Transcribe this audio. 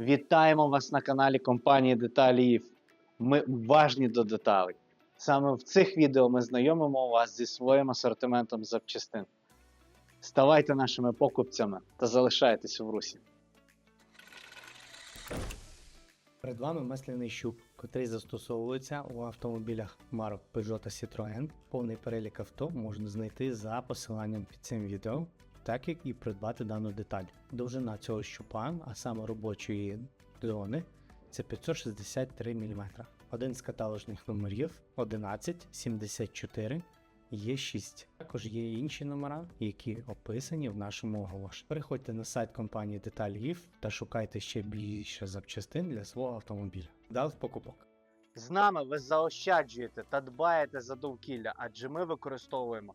Вітаємо вас на каналі компанії Деталі. Ми уважні до деталей. Саме в цих відео ми знайомимо вас зі своїм асортиментом запчастин. Ставайте нашими покупцями та залишайтесь в русі. Перед вами масляний щуп, котрий застосовується у автомобілях марок Peugeot та Citroën. Повний перелік авто можна знайти за посиланням під цим відео, так як і придбати дану деталь. Довжина цього щупа, а саме робочої зони, це 563 мм. Один з каталожних номерів 1174 є 6. Також є інші номера, які описані в нашому оголошенні. Переходьте на сайт компанії Деталь та шукайте ще більше запчастин для свого автомобіля. Дав покупок. З нами ви заощаджуєте та дбаєте за довкілля, адже ми використовуємо